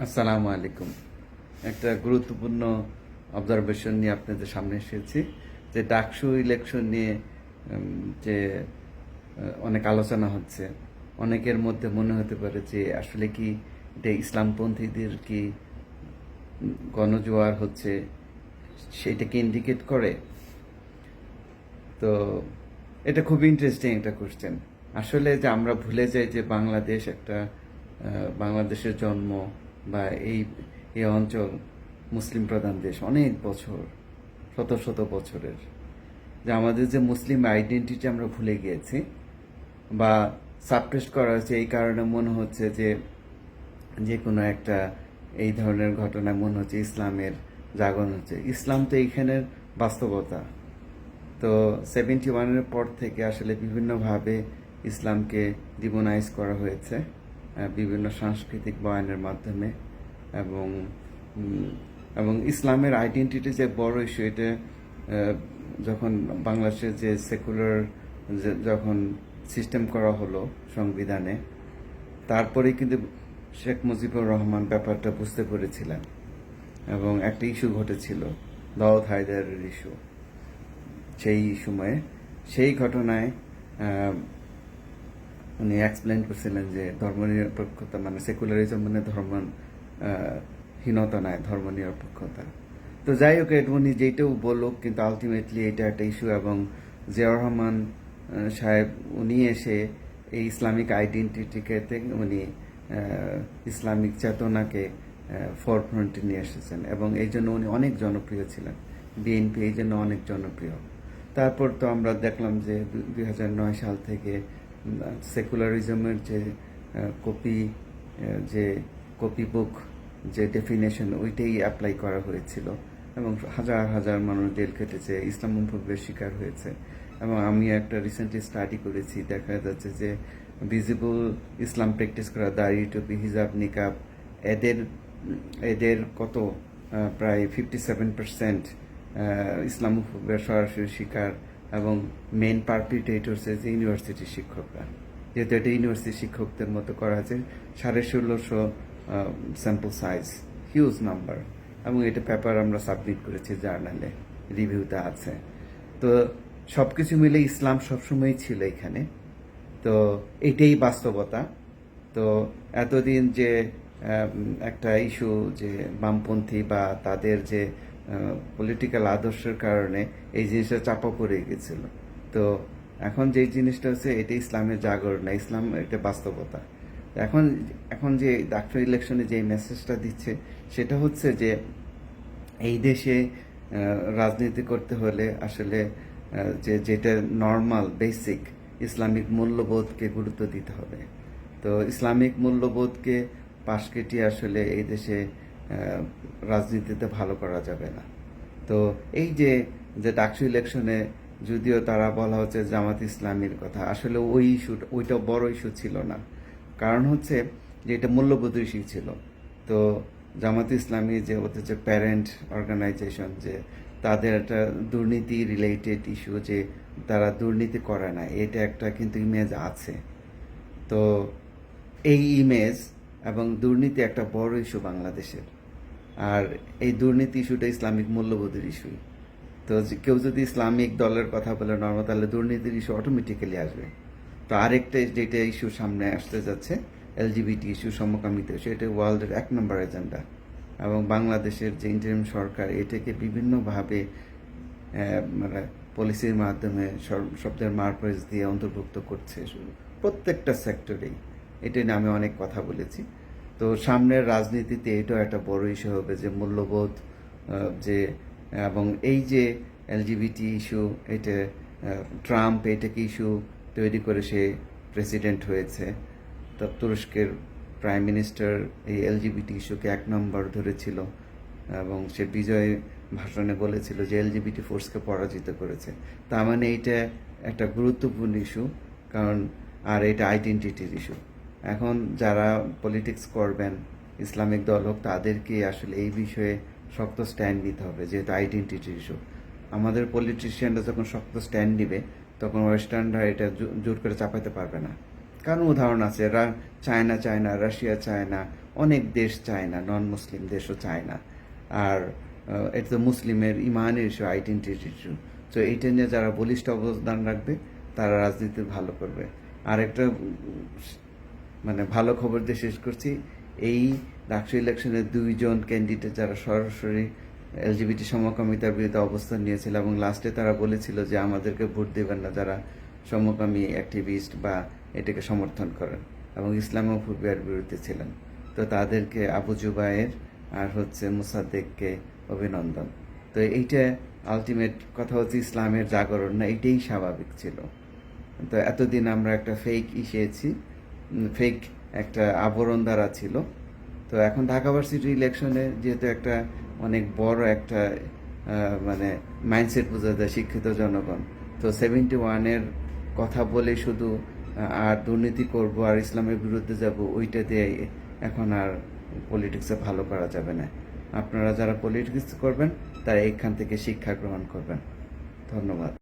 আসসালামু আলাইকুম। একটা গুরুত্বপূর্ণ অবজারভেশন নিয়ে আপনাদের সামনে এসেছি, যে ডাকসু ইলেকশন নিয়ে যে অনেক আলোচনা হচ্ছে। অনেকের মধ্যে মনে হতে পারে যে, আসলে কি এটা ইসলামপন্থীদের কি গণজোয়ার হচ্ছে সেটাকে ইন্ডিকেট করে? তো, এটা খুব ইন্টারেস্টিং একটা কোশ্চেন আসলে যে আমরা ভুলে যাই যে বাংলাদেশ একটা বাংলাদেশের জন্ম বা এই এই অঞ্চল মুসলিম প্রধান দেশ, অনেক বছর, শত শত বছরের। যে আমাদের যে মুসলিম আইডেন্টিটি আমরা ভুলে গিয়েছি বা সাপ্রেস করা হয়েছে, এই কারণে মনে হচ্ছে যে যে কোনো একটা এই ধরনের ঘটনা মনে হচ্ছে ইসলামের জাগরণ হচ্ছে। ইসলাম তো এইখানের বাস্তবতা। তো সেভেন্টি ওয়ানের পর থেকে আসলে বিভিন্নভাবে ইসলামকে ডিমোনাইজ করা হয়েছে। বিভিন্ন সাংস্কৃতিক বয়ানের মাধ্যমে এবং এবং ইসলামের আইডেন্টিটি যে বড় ইস্যু এটা যখন বাংলাদেশের যে সেকুলার যখন সিস্টেম করা হলো সংবিধানে, তারপরে কিন্তু শেখ মুজিবুর রহমান ব্যাপারটা বুঝতে পেরেছিলেন এবং একটা ইস্যু ঘটেছিল, দাউদ হায়দারের ইস্যু সেই সময়ে সেই ঘটনায় উনি এক্সপ্লেন করছিলেন যে ধর্মনিরপেক্ষতা মানে সেকুলারিজম মানে ধর্ম হীনতা নয়, ধর্মনিরপেক্ষতা। তো যাই হোক এটা উনি যেটাও বলুক, কিন্তু আলটিমেটলি এটা একটা ইস্যু এবং জিয়াউর রহমান সাহেব, উনি এসে এই ইসলামিক আইডেন্টিটিকে উনি ইসলামিক চেতনাকে ফরফ্রন্টে নিয়ে এসেছেন এবং এই জন্য উনি অনেক জনপ্রিয় ছিলেন। বিএনপি এই জন্য অনেক জনপ্রিয়। তারপর তো আমরা দেখলাম যে দুই হাজার নয় সাল থেকে সেকুলারিজমের যে কপি যে কপি বুক যে ডেফিনেশন ওইটাই অ্যাপ্লাই করা হয়েছিল। এবং হাজার হাজার মানুষ জেল কেটেছে ইসলামোফোবের শিকার হয়েছে। এবং আমি একটা রিসেন্টলি স্টাডি করেছি, দেখা যাচ্ছে যে ভিজিবল ইসলাম প্র্যাকটিস করা, দাড়ি, টুপি, হিজাব, নিকাব, এদের এদের কত প্রায় ফিফটি সেভেন পার্সেন্ট ইসলামোফোবের সরাসরি শিকার। এবং মেন পারপিটেটরস যে ইউনিভার্সিটির শিক্ষকরা। যেহেতু এটা ইউনিভার্সিটি শিক্ষকদের মতো করা আছে, সাড়ে ষোলোশো স্যাম্পল সাইজ হিউজ নাম্বার এবং এটা পেপার আমরা সাবমিট করেছি জার্নালে রিভিউতে আছে। তো সব কিছু মিলে ইসলাম সবসময় ছিল এখানে। তো এটাই বাস্তবতা। তো এতদিন যে একটা ইস্যু যে বামপন্থী বা তাদের যে পলিটিক্যাল আদর্শের কারণে এই জিনিসটা চাপা পড়ে গেছিল। তো এখন যে জিনিসটা হচ্ছে, এটা ইসলামের জাগরণ, না ইসলাম এটা বাস্তবতা। এখন এখন যে ডাক্তার ইলেকশনে যে মেসেজটা দিচ্ছে, সেটা হচ্ছে যে এই দেশে রাজনীতি করতে হলে আসলে যে, যেটা নর্মাল বেসিক ইসলামিক মূল্যবোধকে গুরুত্ব দিতে হবে। তো ইসলামিক মূল্যবোধকে পাশ কেটিয়ে আসলে এই দেশে রাজনীতিতে ভালো করা যাবে না। তো এই যে যে ডাকসু ইলেকশনে যদিও তারা বলা হচ্ছে জামাত ইসলামীর কথা, আসলে ওই ইস্যু, ওইটা বড় ইস্যু ছিল না। কারণ হচ্ছে যে এটা মূল্যবোধ ইস্যু ছিল। তো জামাত ইসলামী যে, ওদের যে প্যারেন্ট অর্গানাইজেশন যে তাদের একটা দুর্নীতি রিলেটেড ইস্যু যে তারা দুর্নীতি করে না, এটা একটা কিন্তু ইমেজ আছে। তো এই ইমেজ এবং দুর্নীতি একটা বড় ইস্যু বাংলাদেশের। আর এই দুর্নীতি ইস্যুটা ইসলামিক মূল্যবোধের ইস্যু। তো কেউ যদি ইসলামিক দলের কথা বলে নর্মাল, তাহলে দুর্নীতির ইস্যু অটোমেটিক্যালি আসবে। তো আরেকটা যেটা ইস্যু সামনে আসতে যাচ্ছে এলজিবিটি ইস্যু সমকামিত ইস্যু এটা ওয়ার্ল্ডের এক নম্বর এজেন্ডা এবং বাংলাদেশের যে ইন্টারিম সরকার, এটাকে বিভিন্নভাবে মানে পলিসির মাধ্যমে শব্দের মারপ্রেস দিয়ে অন্তর্ভুক্ত করছে। প্রত্যেকটা সেক্টরেই এটা নিয়ে আমি অনেক কথা বলেছি। তো সামনের রাজনীতিতে এটাও একটা বড় ইস্যু হবে যে মূল্যবোধ যে, এবং এই যে এলজিবিটি ইস্যু, এটা ট্রাম্প এটাকে ইস্যু তৈরি করে সে প্রেসিডেন্ট হয়েছে। তো তুরস্কের প্রাইম মিনিস্টার এই এলজিবিটি ইস্যুকে এক নম্বর ধরেছিল এবং সে বিজয় ভাষণে বলেছিল যে এলজিবিটি ফোর্সকে পরাজিত করেছে। তার মানে এইটা একটা গুরুত্বপূর্ণ ইস্যু, কারণ, আর এটা আইডেন্টিটির ইস্যু। এখন যারা পলিটিক্স করবেন, ইসলামিক দল হোক, তাদেরকে আসলে এই বিষয়ে শক্ত স্ট্যান্ড নিতে হবে, যেহেতু আইডেন্টিটির ইস্যু আমাদের পলিটিশিয়ানরা যখন শক্ত স্ট্যান্ড নিবে, তখন ওয়েস্টার্নরা এটা জোর করে চাপাতে পারবে না। কারণ উদাহরণ আছে চায়না চায় না রাশিয়া চায় না অনেক দেশ চায় না নন মুসলিম দেশও চায় না আর এটা তো মুসলিমের ইমানের ইস্যু আইডেন্টিটি ইস্যু তো এইটা নিয়ে যারা বলিষ্ঠ অবদান রাখবে, তারা রাজনীতি ভালো করবে। আর একটা মানে ভালো খবর দিয়ে শেষ করছি। এই ডাকসু ইলেকশনে দুইজন ক্যান্ডিডেট যারা সরাসরি এলজিবিটি সমকামিতার বিরুদ্ধে অবস্থান নিয়েছিল এবং লাস্টে তারা বলেছিল যে আমাদেরকে ভোট দেবেন না যারা সমকামী অ্যাক্টিভিস্ট বা এটাকে সমর্থন করেন এবং ইসলামও ইসলামোফোবিয়ার বিরুদ্ধে ছিলেন। তো তাদেরকে আবু জুবায়ের আর হচ্ছে মুসাদ্দেককে অভিনন্দন। তো এইটা আলটিমেট কথা হচ্ছে ইসলামের জাগরণ না, এটাই স্বাভাবিক ছিল। তো এতদিন আমরা একটা ফেক ইসেছি ফেক একটা আবরণ দ্বারা ছিল। তো এখন ঢাকা ভার্সিটি ইলেকশনে যেহেতু একটা অনেক বড় একটা মানে মাইন্ডসেট বোঝা যায় শিক্ষিত জনগণ। তো সেভেন্টি ওয়ানের কথা বলে শুধু আর দুর্নীতি করব, আর ইসলামের বিরুদ্ধে যাব, ওইটা দিয়ে এখন আর পলিটিক্সে ভালো করা যাবে না। আপনারা যারা পলিটিক্স করবেন, তারা এখান থেকে শিক্ষা গ্রহণ করবেন। ধন্যবাদ।